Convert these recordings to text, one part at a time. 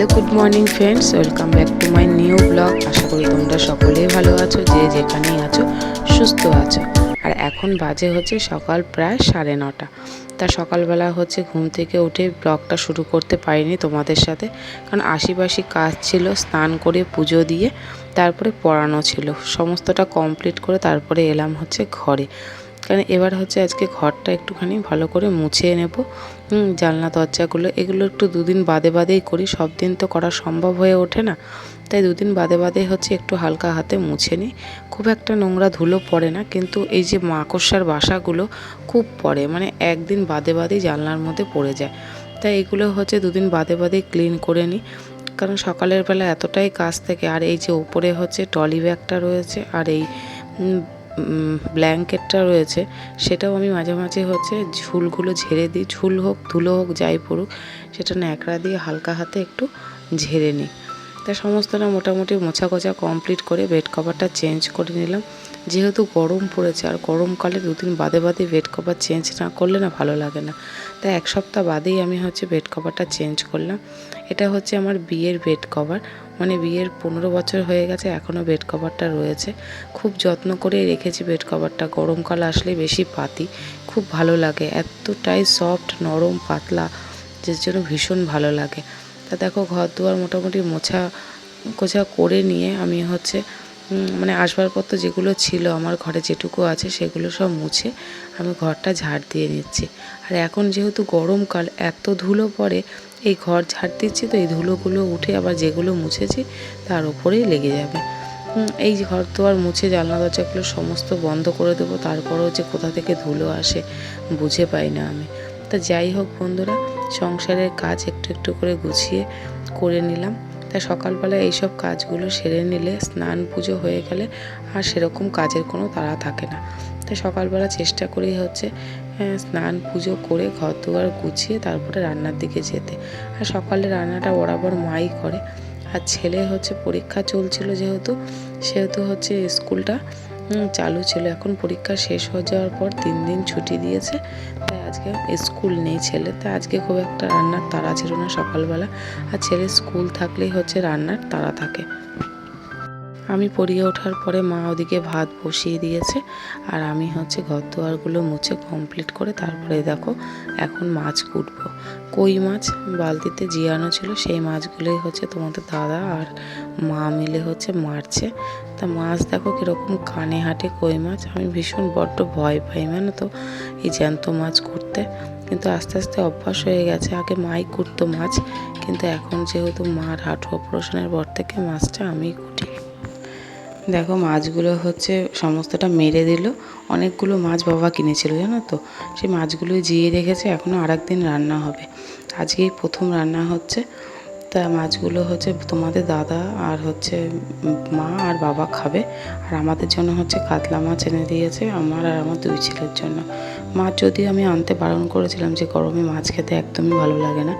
Morning friends, welcome back to my new blog. আশা করি তোমরা সকলেই ভালো আছো, যে যেখানেই আছো, সুস্থ আছো। আর এখন বাজে হচ্ছে সকাল প্রায় সাড়ে নটা। তা সকালবেলা হচ্ছে ঘুম থেকে উঠে ব্লগটা শুরু করতে পারিনি তোমাদের সাথে। কারণ আশিপাশি কাজ ছিল, স্নান করে পুজো দিয়ে, তারপরে পড়ানো ছিল। সমস্তটা কমপ্লিট করে তারপরে এলাম হচ্ছে ঘরে। কারণ এবার হচ্ছে আজকে ঘরটা একটুখানি ভালো করে মুছে নেব। জানলা, দরজাগুলো এগুলো একটু দুদিন বাদে বাদেই করি। সব দিন তো করা সম্ভব হয়ে ওঠে না। তাই দুদিন বাদে বাদে হচ্ছে একটু হালকা হাতে মুছে নিই। খুব একটা নোংরা ধুলো পড়ে না, কিন্তু এই যে মাকড়সার বাসাগুলো খুব পড়ে মানে একদিন বাদে বাদেই জানলার মধ্যে পড়ে যায়। তাই এগুলো হচ্ছে দুদিন বাদে বাদেই ক্লিন করে নিই। কারণ সকালের বেলা এতটাই কাজ থেকে, আর এই যে ওপরে হচ্ছে টলি ব্যাগটা রয়েছে, আর এই ব্ল্যাঙ্কেটটা রয়েছে, সেটাও আমি মাঝে মাঝে হচ্ছে ঝুলগুলো ঝেড়ে দিই, ঝুল হোক, ধুলো হোক, যাই পড়ুক, সেটা ন্যাকড়া দিয়ে হালকা হাতে একটু ঝেড়ে নিই। তা সমস্তটা মোটামুটি মোছা কোছা কমপ্লিট করে বেড কভারটা চেঞ্জ করে নিলাম। যেহেতু গরম পড়েছে, আর গরমকালে দুদিন বাদে বাদে বেড কভার চেঞ্জ না করলে না ভালো লাগে না। তাই এক সপ্তাহ বাদেই আমি হচ্ছে বেড কভারটা চেঞ্জ করলাম। এটা হচ্ছে আমার বিয়ের বেড কভার। মানে বিয়ের পনেরো বছর হয়ে গেছে এখনও বেড কভারটা রয়েছে। খুব যত্ন করে রেখেছি বেড কভারটা গরমকাল আসলে বেশি পাতি, খুব ভালো লাগে। এতটাই সফট নরম, পাতলা যে জন্য ভীষণ ভালো লাগে। তা দেখো ঘর দুয়ার মোটামুটি মোছা কোছা করে নিয়ে আমি হচ্ছে মানে আসবাবপত্র যেগুলো ছিল, আমার ঘরে যেটুকু আছে সেগুলো সব মুছে আমি ঘরটা ঝাড় দিয়ে নিচ্ছি। আর এখন যেহেতু গরমকাল, এত ধুলো পড়ে, এই ঘর ঝাড় দিচ্ছি তো এই ধুলোগুলো উঠে আবার যেগুলো মুছেছি তার উপরেই লেগে যাবে। এই ঘর দুয়ার মুছে, জানলা দরজাগুলো সমস্ত বন্ধ করে দেবো, তারপরেও যে কোথা থেকে ধুলো আসে বুঝে পাই না আমি। তা যাই হোক বন্ধুরা, সংসারের কাজ একটু একটু করে গুছিয়ে করে নিলাম। তাই সকালবেলা এইসব কাজগুলো সেরে নিলে স্নান পুজো হয়ে গেলে আর সেরকম কাজের কোনো তাড়া থাকে না। তাই সকালবেলা চেষ্টা করি হচ্ছে স্নান পুজো করে ঘর দুয়ার গুছিয়ে তারপরে রান্নার দিকে যেতে। আর সকালে রান্নাটা বরাবর মাই করে। আর ছেলে হচ্ছে পরীক্ষা চলছিল যেহেতু, সেহেতু হচ্ছে স্কুলটা চালু ছিল। এখন পরীক্ষা শেষ হয়ে যাওয়ার পর তিন দিন ছুটি দিয়েছে। তাই আজকে স্কুল নেই ছেলে। তাই আজকে খুব একটা রান্নার তাড়া ছিল না সকালবেলা। আর ছেলে স্কুল থাকলেই হচ্ছে রান্নার তাড়া থাকে। আমি পড়িয়ে ওঠার পরে মা ওদিকে ভাত বসিয়ে দিয়েছে আর আমি হচ্ছে ঘর দুয়ারগুলো মুছে কমপ্লিট করে তারপরে দেখো এখন মাছ কুটবো। কই মাছ? বালতিতে জিয়ানো ছিল, সেই মাছগুলোই হচ্ছে তোমাদের দাদা আর মা মিলে হচ্ছে মারছে। তা মাছ দেখো কীরকম কানে হাঁটে কই মাছ? আমি ভীষণ বড্ড ভয় পাই মানে তো, এই জ্যান্ত মাছ করতে কিন্তু আস্তে আস্তে অভ্যাস হয়ে গেছে, আগে মাই কুটতো মাছ, কিন্তু এখন যেহেতু মার হাঁটু অপারেশনের পর থেকে মাছটা আমিই কুটি। দেখো, মাছগুলো হচ্ছে সমস্তটা মেরে দিল। অনেকগুলো মাছ বাবা কিনেছিল, জানো তো? সেই মাছগুলো জিয়ে রেখেছে এখনও আর দিন রান্না হবে। আজকেই প্রথম রান্না হচ্ছে। তা মাছগুলো হচ্ছে তোমাদের দাদা আর হচ্ছে মা আর বাবা খাবে। আর আমাদের জন্য হচ্ছে কাতলা মাছ এনে দিয়েছে, আমার আর আমার দুই ছেলের জন্য। মাছ যদিও আমি আনতে বারণ করেছিলাম যে গরমে মাছ খেতে একদমই ভালো লাগে না,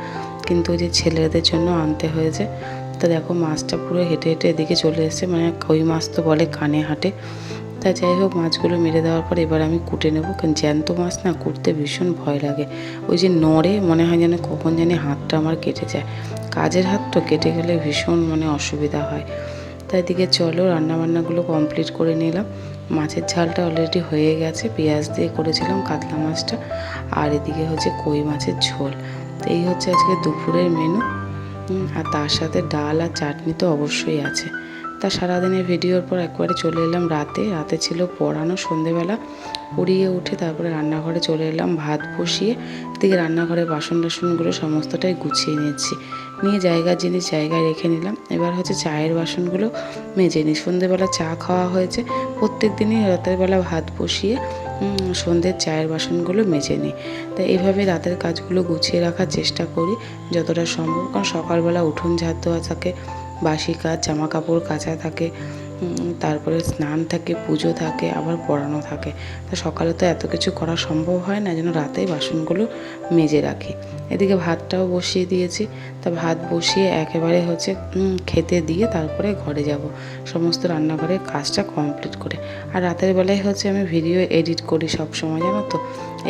কিন্তু ওই যে ছেলেদের জন্য আনতে হয়েছে তো দেখো মাছটা পুরো হেঁটে হেঁটে এদিকে চলে এসেছে মানে কই মাছ তো বলে কানে হাঁটে। তা যাই হোক, মাছগুলো মেরে দেওয়ার পর এবার আমি কুটে নেব, কারণ জ্যান্ত মাছ না কুটতে ভীষণ ভয় লাগে। ওই যে নড়ে, মনে হয় যেন কখন জানি হাতটা আমার কেটে যায়। কাজের হাত তো কেটে গেলে ভীষণ মানে অসুবিধা হয়। তাই দিকে চলো, রান্নাবান্নাগুলো কমপ্লিট করে নিলাম। মাছের ঝালটা অলরেডি হয়ে গেছে, পেঁয়াজ দিয়ে করেছিলাম কাতলা মাছটা। আর এদিকে হচ্ছে কই মাছের ঝোল। তো এই হচ্ছে আজকে দুপুরের মেনু আর তার সাথে ডাল আর চাটনি তো অবশ্যই আছে। তা সারাদিনের ভিডিওর পর একবারে চলে এলাম রাতে। রাতে ছিল পড়ানো, সন্ধেবেলা। পড়িয়ে উঠে তারপরে রান্নাঘরে চলে এলাম, ভাত বসিয়ে দিকে রান্নাঘরে বাসন টাসনগুলো সমস্তটাই গুছিয়ে নিয়েছি। নিয়ে জায়গার জিনিস জায়গায় রেখে নিলাম। এবার হচ্ছে চায়ের বাসনগুলো মেজে নিই। সন্ধেবেলা চা খাওয়া হয়েছে। প্রত্যেক দিনই রাতের বেলা ভাত বসিয়ে সন্ধ্যের চায়ের বাসনগুলো মেজে নিই। তা এভাবে রাতের কাজগুলো গুছিয়ে রাখার চেষ্টা করি যতটা সম্ভব। কারণ সকালবেলা উঠোন ঝাড় দেওয়া থাকে, বাসি কাজ জামা কাপড় কাচা থাকে। তারপরে স্নান থাকে, পুজো থাকে, আবার পড়ানো থাকে। তা সকালে তো এত কিছু করা সম্ভব হয় না, যেন রাতেই বাসনগুলো মেজে রাখি। এদিকে ভাতটাও বসিয়ে দিয়েছি। তা ভাত বসিয়ে একেবারে হচ্ছে খেতে দিয়ে তারপরে ঘরে যাব। সমস্ত রান্নাঘরের কাজটা কমপ্লিট করে। আর রাতের বেলায় হচ্ছে আমি ভিডিও এডিট করি সব সময় জানো তো?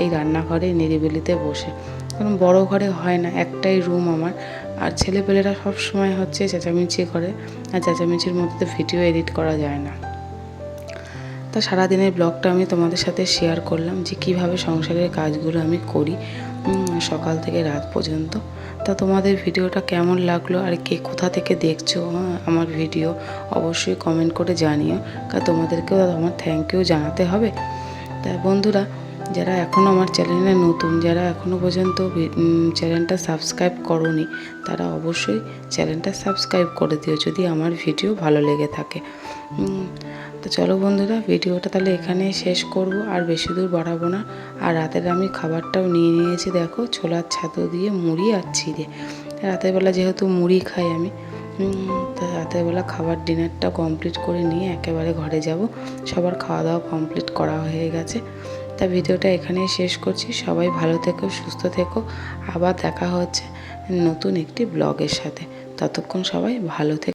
এই রান্নাঘরে নিরিবিলিতে বসে। কারণ বড় ঘরে হয় না, একটাই রুম আমার। আর ছেলেপেলেরা সব সময় হচ্ছে চেঁচামেচি করে, আর চেঁচামেচির মধ্যে তো ভিডিও এডিট করা যায় না। তা সারাদিনের ব্লগটা আমি তোমাদের সাথে শেয়ার করলাম যে কীভাবে সংসারের কাজগুলো আমি করি সকাল থেকে রাত পর্যন্ত। তা তোমাদের ভিডিওটা কেমন লাগল আর কে কোথা থেকে দেখছ আমার ভিডিও অবশ্যই কমেন্ট করে জানিও। কারণ তোমাদেরকেও আমার থ্যাংক ইউ জানাতে হবে। তা বন্ধুরা যারা এখনও আমার চ্যানেলে নতুন, যারা এখনও পর্যন্ত চ্যানেলটা সাবস্ক্রাইব করনি, তারা অবশ্যই চ্যানেলটা সাবস্ক্রাইব করে দিও যদি আমার ভিডিও ভালো লেগে থাকে। তো চলো বন্ধুরা, ভিডিওটা তাহলে এখানে শেষ করব, আর বেশি দূর বাড়াবো না। আর রাতের আমি খাবারটাও নিয়ে নিয়েছি, দেখো ছোলার ছাতু দিয়ে মুড়ি আর চিড়ে রাতের বেলা যেহেতু মুড়ি খাই আমি তা রাতের বেলা খাবার ডিনারটা কমপ্লিট করে নিয়ে একেবারে ঘরে যাব। সবার খাওয়া দাওয়া কমপ্লিট করা হয়ে গেছে। তা ভিডিওটা এখানেই শেষ করছি। সবাই ভালো থেকো, সুস্থ থেকো। আবার দেখা হচ্ছে নতুন একটি ব্লগের সাথে। ততক্ষণ সবাই ভালো থেকো।